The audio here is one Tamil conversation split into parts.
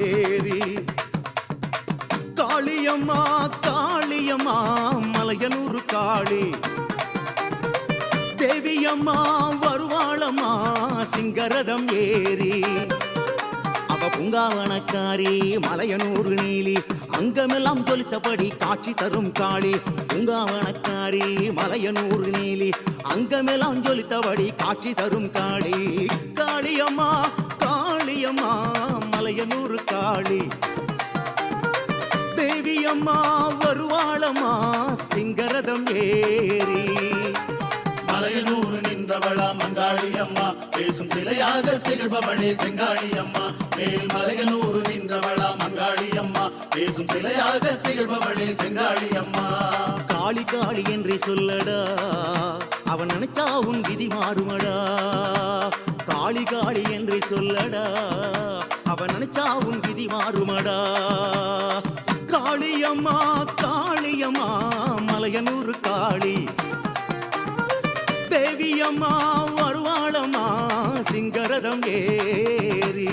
ஏறி. காளியம்மா காளியம்மா மலையனூர் காளி. தேவியம்மா வருவாளம்மா சிங்கரதம் ஏறி. அவ பூங்காவனக்காரி மலையனூர் நீலி. அங்கமெல்லாம் ஜொலித்தபடி காட்சி தரும் காளி. பூங்காவனக்காரி மலையனூர் நீலி. அங்கமெல்லாம் ஜொலித்தபடி காட்சி தரும் காளி. காளியம்மா காளியம்மா மலையனூர் காளி தேவியம்மா வருவாளம்மா சிங்கரதம் ஏறி. மலையனூர் நின்றவளா மங்காளி அம்மா பேசும் சிலையாக திகழ்பவளே செங்காளி அம்மா மேல் மலையனூர் நின்றவளா மங்காளி அம்மா பேசும் சிலையாக திகழ்பவளே செங்காளி அம்மா காளி காளி என்று சொல்லடா அவன் நினைச்சா உன் விதி மாறுமடா. காளி காளி என்று சொல்லடா அவன் நினைச்சா உன் விதி மாறுமடா. காளியம்மா காளியம்மா மலையனூர் காளி. தேவியம்மா வருவாளம்மா சிங்கரதம் ஏறி.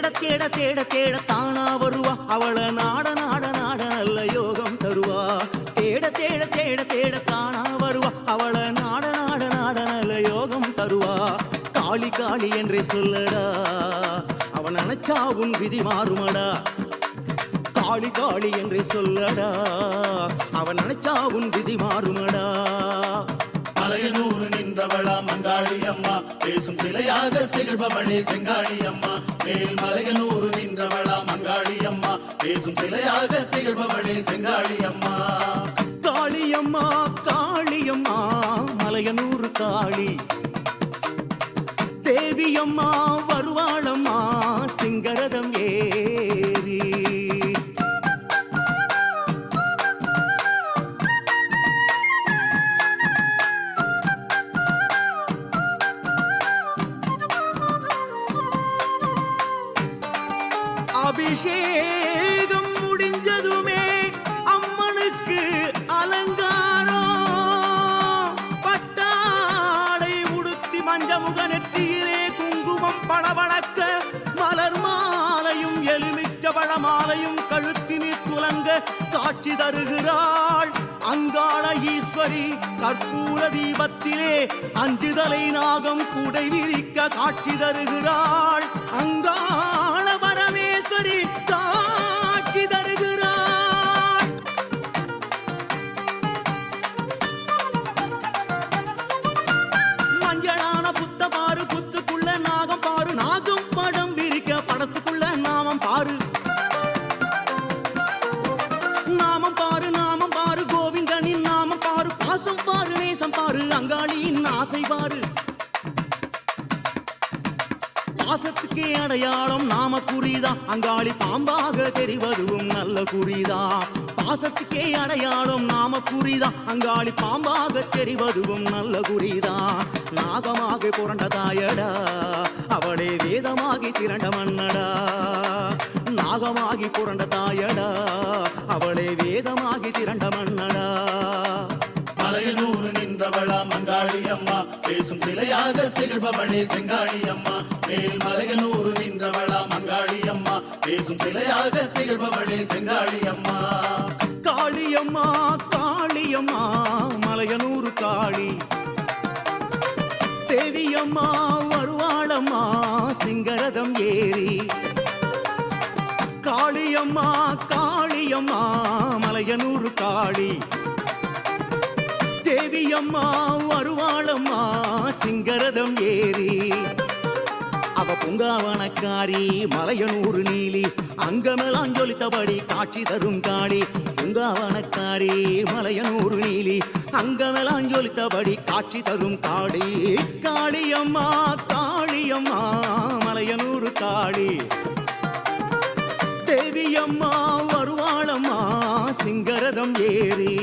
தேட தேட தேட தேட தானா வருவா. அவள நாட நாட நாட நல்ல யோகம் தருவா. தேட தேட தேட தேட தானா வருவா. அவள நாட நாட நாட நல்ல யோகம் தருவா. காளி காளி என்றே சொல்லடா. அவன் நினைச்சா உன் விதி மாறுமடா. காளி காளி என்றே சொல்லடா. அவன் நினைச்சா உன் விதி மாறுமடா. மலையனூர் நின்றவளா மங்காளி அம்மா. பேசும் சிலையாக திகழ்பவளே செங்காளி அம்மா. மேல் மலையனூர் நின்றவளா மங்காளி அம்மா. பேசும் சிலையாக திகழ்பவளே செங்காளி அம்மா. காளியம்மா காளியம்மா மலையனூர் காளி. தேவியம்மா வருவாளம்மா சிங்கரதம் ஏ கழுத்தினில் காட்சி தருகிறாள். அங்காள ஈஸ்வரி கற்பூர தீபத்திலே அஞ்சுதலை நாகம் குடை விரிக்க காட்சி தருகிறாள். அங்காள பரமேஸ்வரி காட்சி தரு ஆசைவாறு. ஆசை பாசத்துக்கே அடையாளம் நாம குறிதா அங்காளி பாம்பாக தெரிவதுவும் நல்ல குறிதா. பாசத்துக்கே அடையாளம் நாம குறிதா அங்காளி பாம்பாக தெரிவதுவும் நல்ல குறிதா. நாகமாக புரண்ட தாயடா அவளே வேதமாகி திரண்ட மன்னடா. நாகமாகி புரண்ட தாயடா பேசும் சிலையாக திகழ்பவளே செங்காளி அம்மா. மேல் மலையனூர் நின்றவளா மங்காளி அம்மா. பேசும் சிலையாக திகழ்பவளே செங்காளி அம்மா. காளியம்மா காளியம்மா மலையனூர் காளி. தேவியம்மா வருவாளம்மா சிங்கரதம் ஏறி. காளியம்மா காளியம்மா மலையனூர் காளி. தேவியம்மா வருவாளம்மா சிங்கரதம் ஏறி. அவ பூங்காவனக்காரி மலையனூறு நீலி அங்கமெல்லாம் ஜொலித்தபடி காட்சி தரும் காளி. பூங்காவனக்காரி மலையனூறு நீலி அங்கமெல்லாம் ஜொலித்தபடி காட்சி தரும் காளி. காளியம்மா காளியம்மா மலையனூறு காளி. தேவியம்மா வருவாளம்மா சிங்கரதம் ஏறி.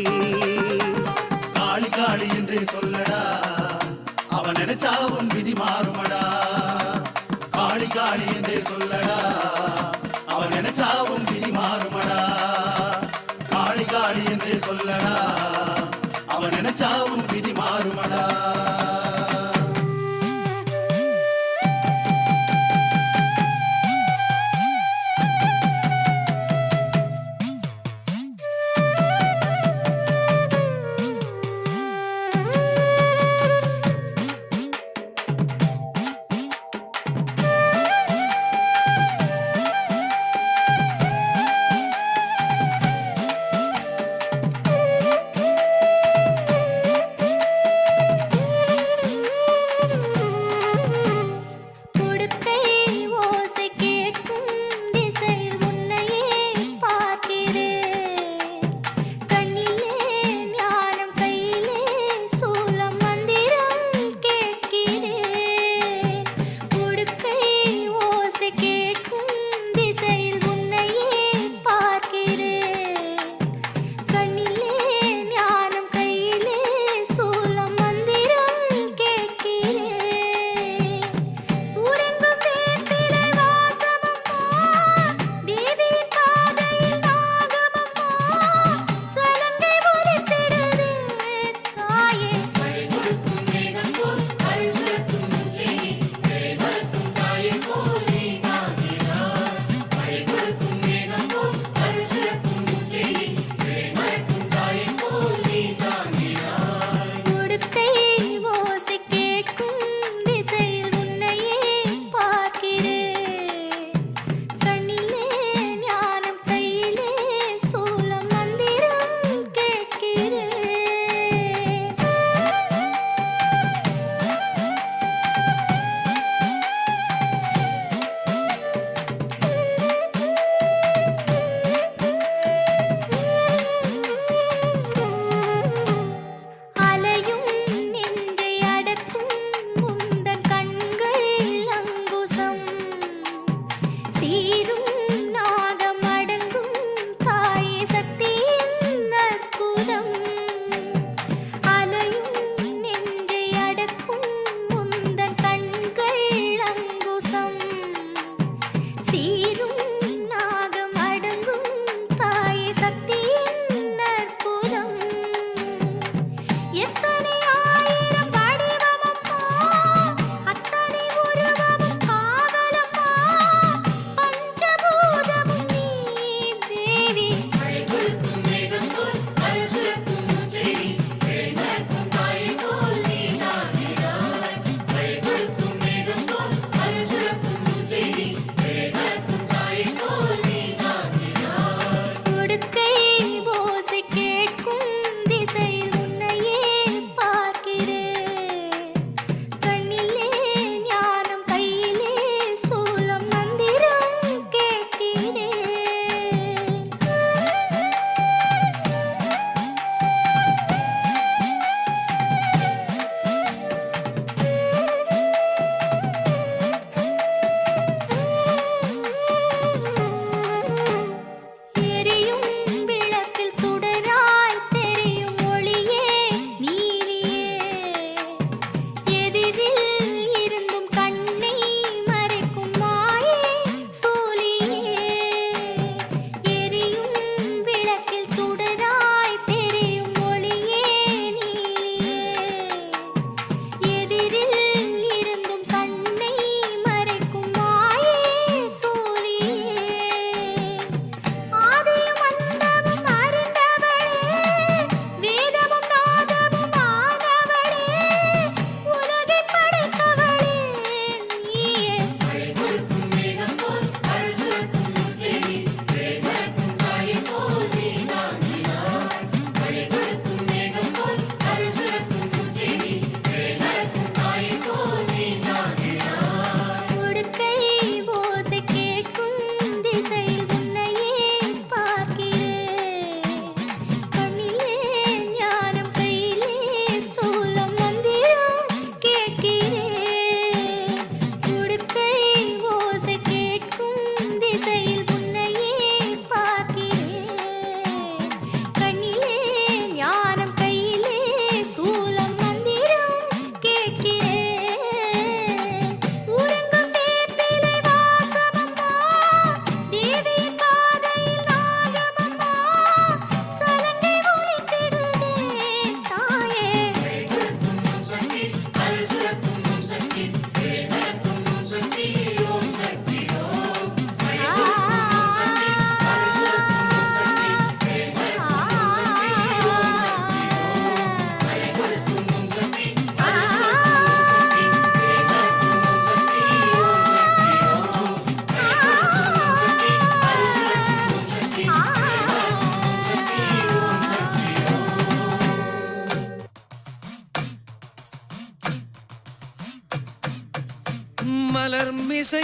அருளிசை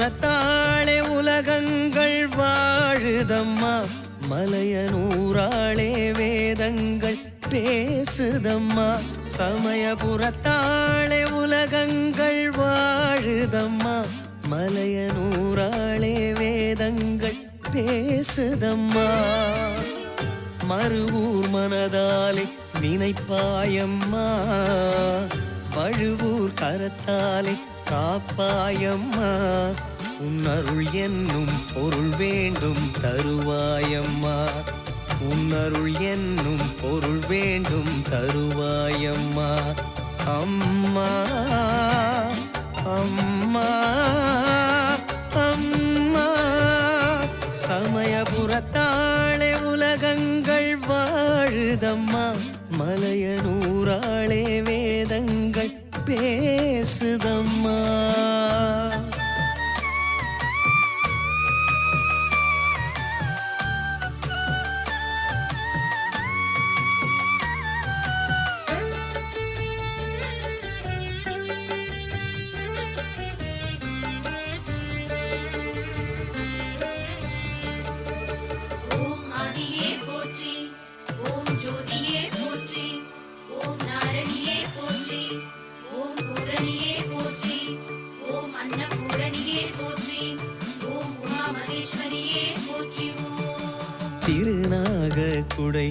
புறத்தாளே உலகங்கள் வாழுதம்மா. மலையனூராளே வேதங்கள் பேசுதம்மா. சமயபுரத்தாளே உலகங்கள் வாழுதம்மா. மலையனூராளே வேதங்கள் பேசுதம்மா. மறுவூர் மனதாலே நினைப்பாயம்மா. பழுவூர் கரத்தாலே காப்பாயம்மா. உன்னருள் என்னும் பொருள் வேண்டும் தருவாயம்மா. உன்னருள் என்னும் பொருள் வேண்டும் தருவாயம்மா. அம்மா அம்மா அம்மா. சமயபுரத்தாளே உலகங்கள் வாழுதம்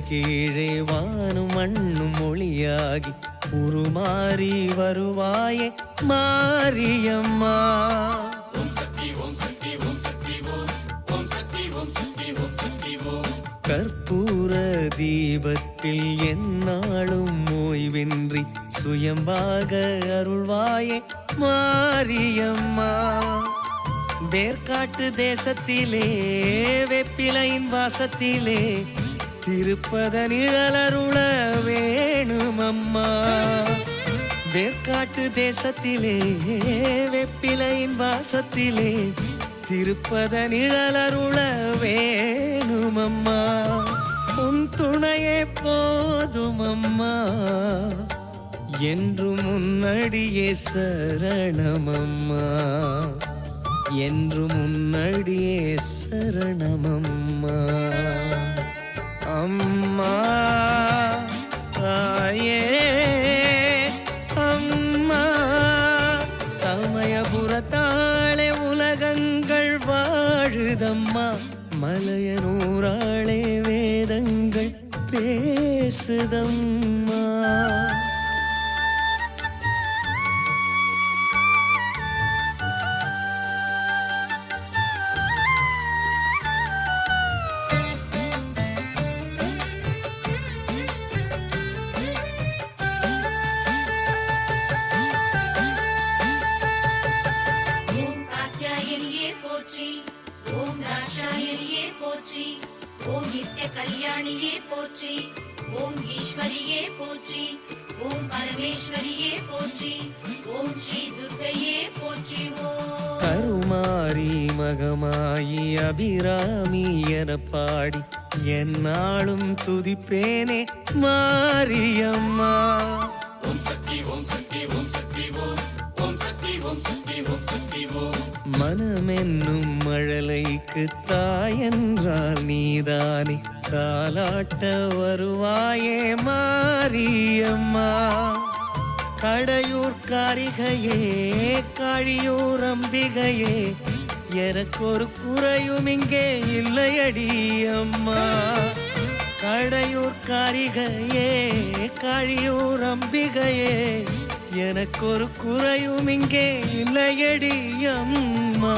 கீழே வானும் மண்ணும் மொழியாகி உருமாறி வருவாயே மாரியம்மா. கற்பூர தீபத்தில் என்னாலும் ஓய்வின்றி சுயம்பாக அருள்வாயே மாரியம்மா. வேர்காட்டு தேசத்திலே வெப்பிலையின் வாசத்திலே திருப்பத நிழலருள வேணும் அம்மா வேர்க்காட்டு தேசத்திலே வெப்பிலையின் வாசத்திலே திருப்பத நிழலருள வேணும் அம்மா உன் துணையே போதும் அம்மா என்றும் முன்னடியே சரணமம்மா. என்றும் முன்னடியே சரணமம்மா. அம்மா தாயே அம்மா சமயபுரத்தாளே உலகங்கள் வாழுதம்மா மலையனூராளே வேதங்கள் பேசுதம்மா. மகமாயி அபிராமி என பாடி என்னாலும் துதிப்பேனே மாரியம்மா. ஓம் சக்தி ஓம் சக்தி ஓம் சக்தி ஓம் மனமென்னும் மழலைக்கு தாயென்றால் நீதானே தாலாட்ட வருவாயே மாரியம்மா. கடையூர் காரிகையே காழியூர் அம்பிகையே எனக்கு ஒரு குறையும் இங்கே இல்லையடி அம்மா. கடையூர் காரிகையே காழியூர் அம்பிகையே எனக்கு ஒரு குறையும் இங்கே இல்லையடி அம்மா.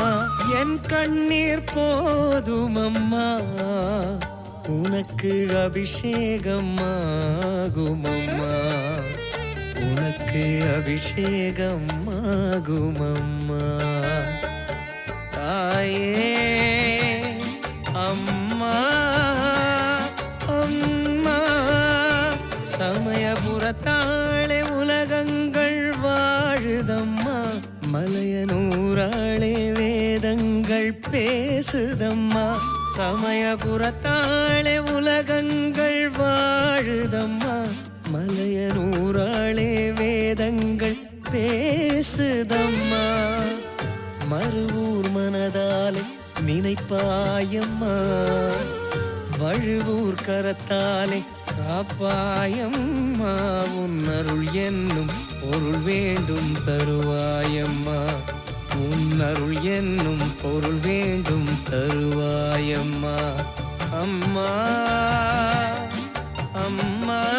என் கண்ணீர் போதும் அம்மா. உனக்கு அபிஷேகம் ஆகும் அம்மா. உனக்கு அபிஷேகம் ஆகுமம்மா. தாயே அம்மா அம்மா சமயபுரத்தாளே உலகங்கள் வாழுதம்மா. மலையனூராளே வேதங்கள் பேசுதம்மா. சமயபுரத்தாளே உலகங்கள் வாழுதம்மா. இருதய நூறாளே வேதங்கள் பேசுதம்மா. மறுவூர் மனதாலே நினைப்பாயம்மா. வழுவூர் கரத்தாலே காப்பாயம்மா. உன் அருள் என்னும் பொருள் வேண்டும் தருவாயம்மா. உன் அருள் என்னும் பொருள் வேண்டும் தருவாயம்மா. அம்மா அம்மா.